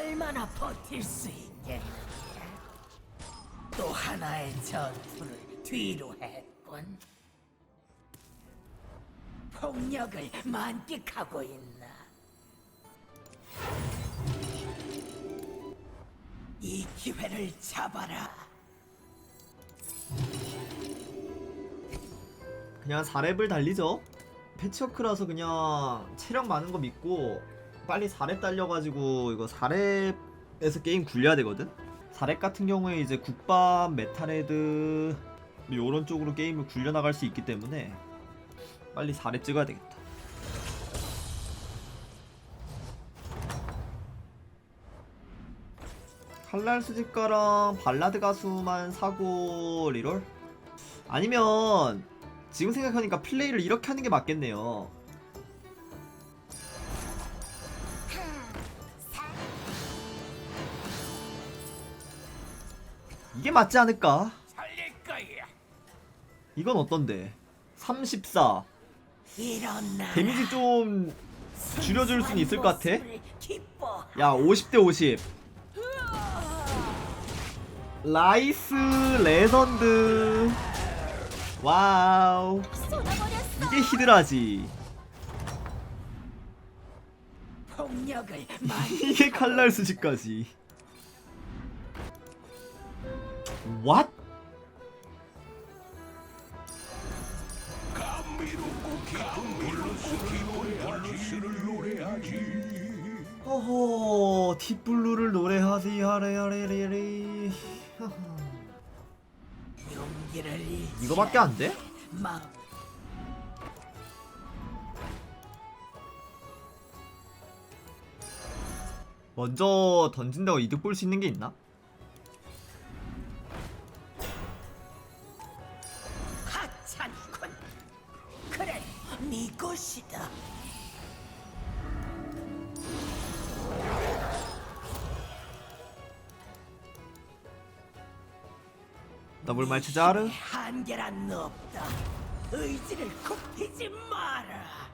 얼마나 버틸 수 있겠느냐? 또 하나의 전투를 뒤로 했군. 폭력을 만끽하고 있나? 이 기회를 잡아라. 그냥 4렙을 달리죠 패치워크라서 그냥 체력 많은 거 믿고 빨리 4렙 달려가지고 이거 4렙에서 게임 굴려야 되거든 4렙 같은 경우에 이제 국밥 메탈헤드 요런 쪽으로 게임을 굴려나갈 수 있기 때문에 빨리 4렙 찍어야 되겠다 칼날 수집가랑 발라드 가수만 사고 리롤? 아니면 지금 생각하니까 플레이를 이렇게 하는 게 맞겠네요. 이게 맞지 않을까? 이건 어떤데? 34. 이런 나. 데미지 좀 줄여줄 순 있을 것 같아? 야, 50대 50. 라이스 레전드. 와우. 이게 히드라지. 이게 칼날 수지까지. What? 어허 딥블루를 노래하지 잃지 이거밖에 안 돼? 먼저 던진다고 이득 볼 수 있는 게 있나? 것이다. 더블 말치 자르 한계란 없다. 의지를 굽히지 마라.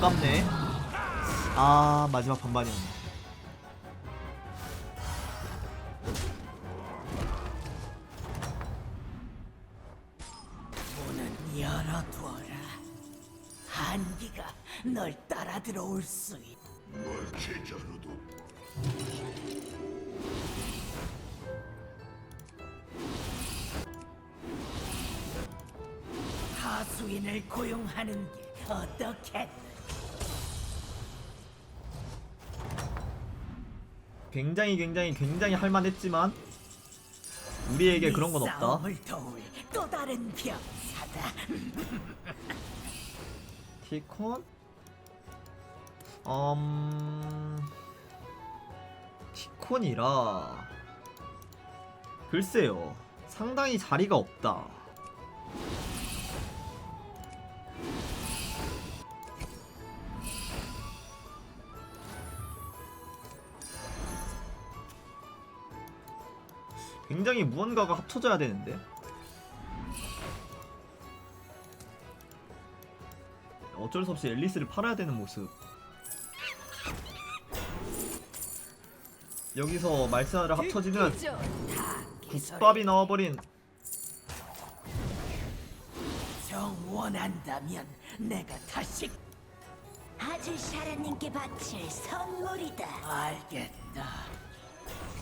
아 아깝네 아 마지막 반반이었네 문은 열어두어라. 한기가 널 따라 들어올 수 있다. 하수인을 고용하는 게 어떻겠느 굉장히 굉장히 굉장히 할만했지만 우리에게 그런 건네 없다 또 다른 병사다. 티콘? 음... 티콘이라 글쎄요 상당히 자리가 없다 굉장히 무언가가 합쳐져야 되는데 어쩔 수 없이 앨리스를 팔아야 되는 모습. 여기서 말사를 합쳐지면 국밥이 나와버린 정 원한다면 내가 다시 아주 샤라님께 바칠 선물이다. 알겠다.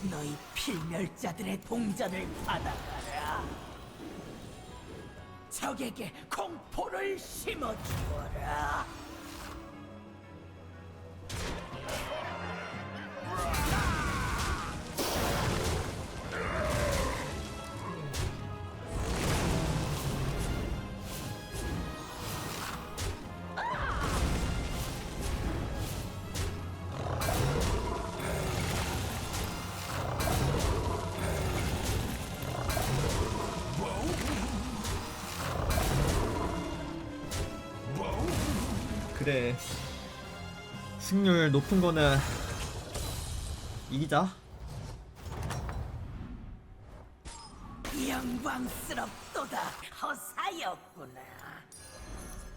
너희 필멸자들의 동전을 받아가라. 적에게 공포를 심어주어라. 그래 승률 높은 거는 이기자. 영광스럽도다. 허사였구나.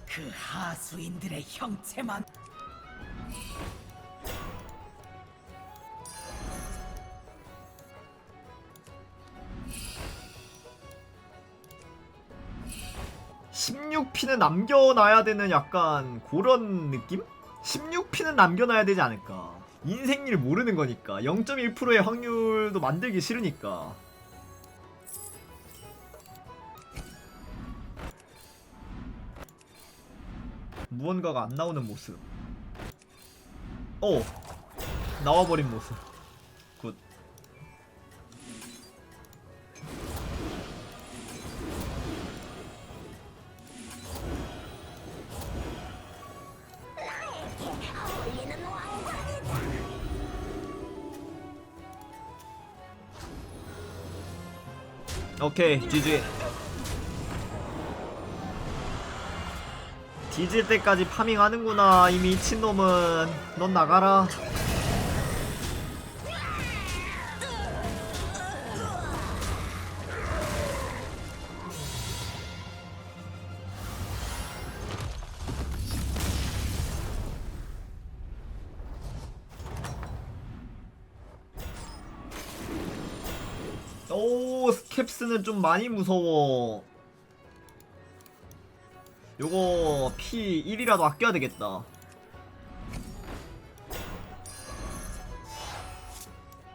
그 하수인들의 형체만 16피는 남겨놔야 되는 약간 그런 느낌? 16피는 남겨놔야 되지 않을까? 인생일 모르는 거니까. 0.1%의 확률도 만들기 싫으니까. 무언가가 안 나오는 모습. 어 나와버린 모습 오케이 GG 뒤질 때까지 파밍하는구나 이 미친놈은. 넌 나가라 오 스캡스는 좀 많이 무서워. 요거 피 1이라도 아껴야 되겠다.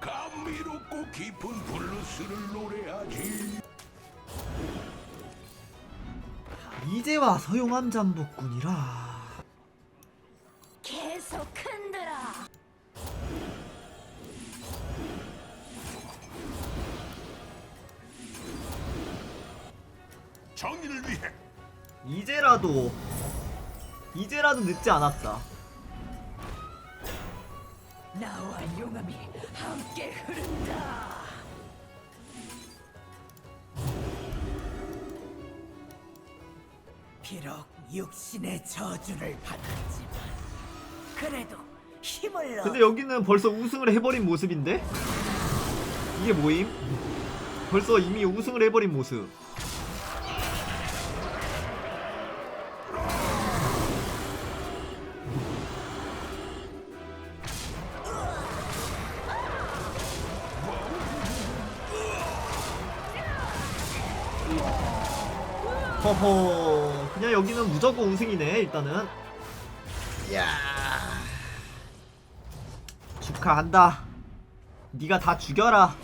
감미롭고 깊은 블루스를 노래하지. 이제 와 서 용암 잠복꾼이라 정의를 위해 이제라도 이제라도 늦지 않았다 나와 용암이 함께 흐른다. 비록 육신의 저주를 받았지만 그래도 힘을 얻 근데 여기는 벌써 우승을 해버린 모습인데? 이게 뭐임? 벌써 이미 우승을 해버린 모습 허허 그냥 여기는 무조건 우승이네 일단은. 야. 축하한다. 네가 다 죽여라.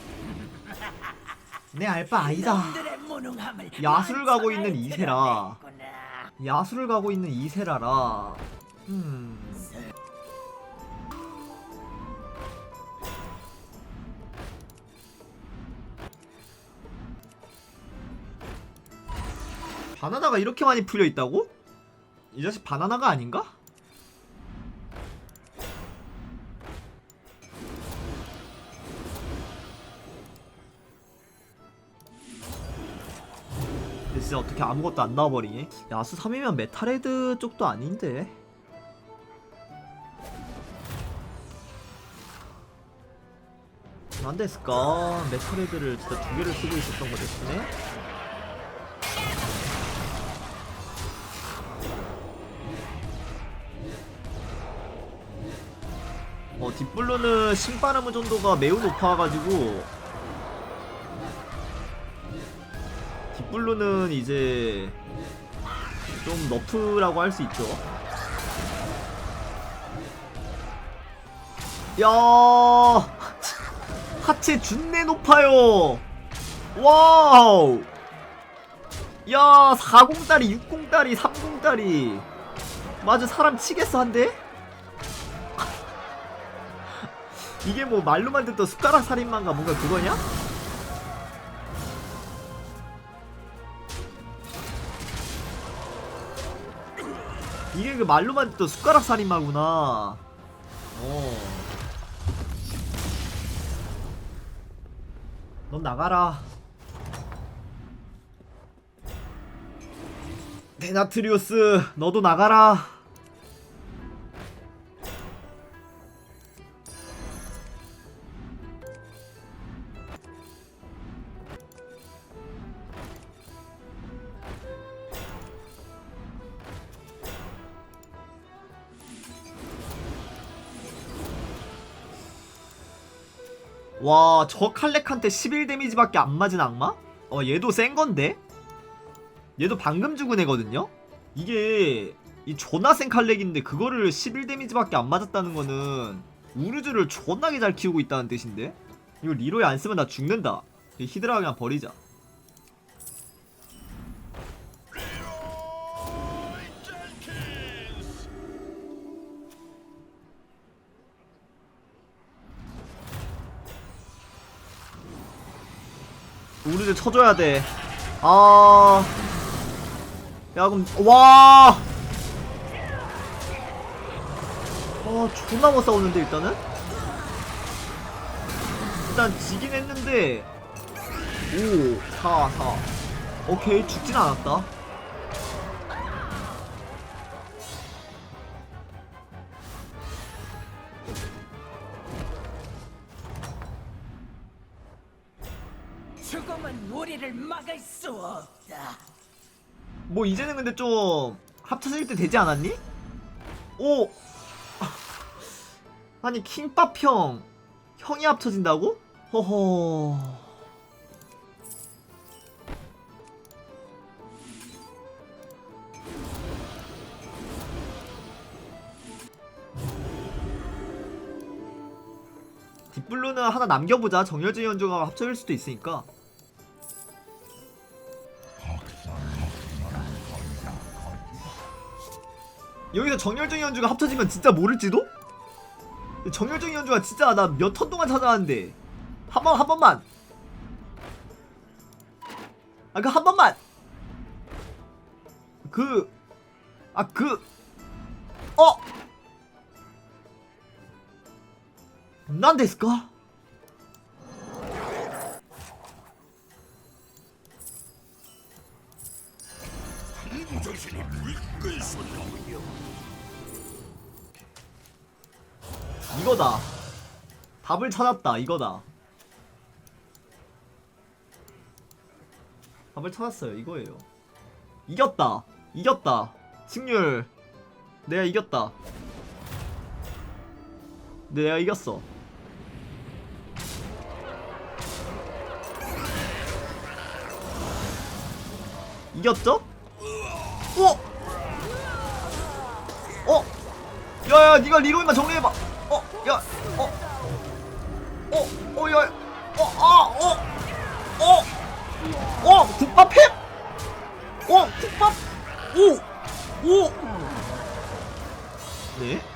내 알바 아니다. 야수를 가고 있는 이세라. 야수를 가고 있는 이세라라. 음 바나나가 이렇게 많이 풀려 있다고? 이 자식 바나나가 아닌가? 진짜 어떻게 아무것도 안 나와버리니? 야수 3이면 메탈헤드 쪽도 아닌데 안 됐을까? 메탈헤드를 진짜 두 개를 쓰고 있었던 거? 어 뒷블루는 신바람 정도가 매우 높아가지고 뒷블루는 이제 좀 너프라고 할 수 있죠. 야 하체 준내 높아요. 와우. 야 40다리 60다리 30다리 맞아 사람 치겠어 한대? 이게 뭐 말로만 듣던 숟가락 살인마인가 뭔가 그거냐? 이게 그 말로만 듣던 숟가락 살인마구나. 어. 넌 나가라. 데나트리우스, 너도 나가라. 와, 저 칼렉한테 11 데미지밖에 안 맞은 악마? 어, 얘도 센 건데? 얘도 방금 죽은 애거든요? 이게 이 존나 센 칼렉인데 그거를 11 데미지밖에 안 맞았다는 거는 우르즈를 존나게 잘 키우고 있다는 뜻인데? 이거 리로에 안 쓰면 나 죽는다. 이 히드라 그냥 버리자. 우르즈 쳐줘야 돼. 아. 야, 그럼, 와! 아, 존나 못 싸우는데, 일단은? 일단 지긴 했는데, 오, 4, 4. 오케이, 죽진 않았다. 죽음은 우리를 막을 수 없다. 뭐, 이제는 근데 좀, 합쳐질 때 되지 않았니? 오! 아니, 킹밥 형, 형이 합쳐진다고? 허허. 딥블루는 하나 남겨보자. 정열진 연주가 합쳐질 수도 있으니까. 여기서 정열정 연주가 합쳐지면 진짜 모를지도? 정열정 연주가 진짜 나 몇 턴 동안 찾아왔는데 한 번 한 번만 아 그 한 번만 그 아 그 어? 난 데스까? 답을 찾았다 이거다 답을 찾았어요 이거예요 이겼다 이겼다 승률 내가 이겼다 내가 이겼어 이겼죠? 오! 어? 야야 니가 리로이만 정리해봐 어? 야 어? 어? 어? 야 어? 아! 어? 어? 어? 국밥 햄? 어? 국밥? 오! 오! 네?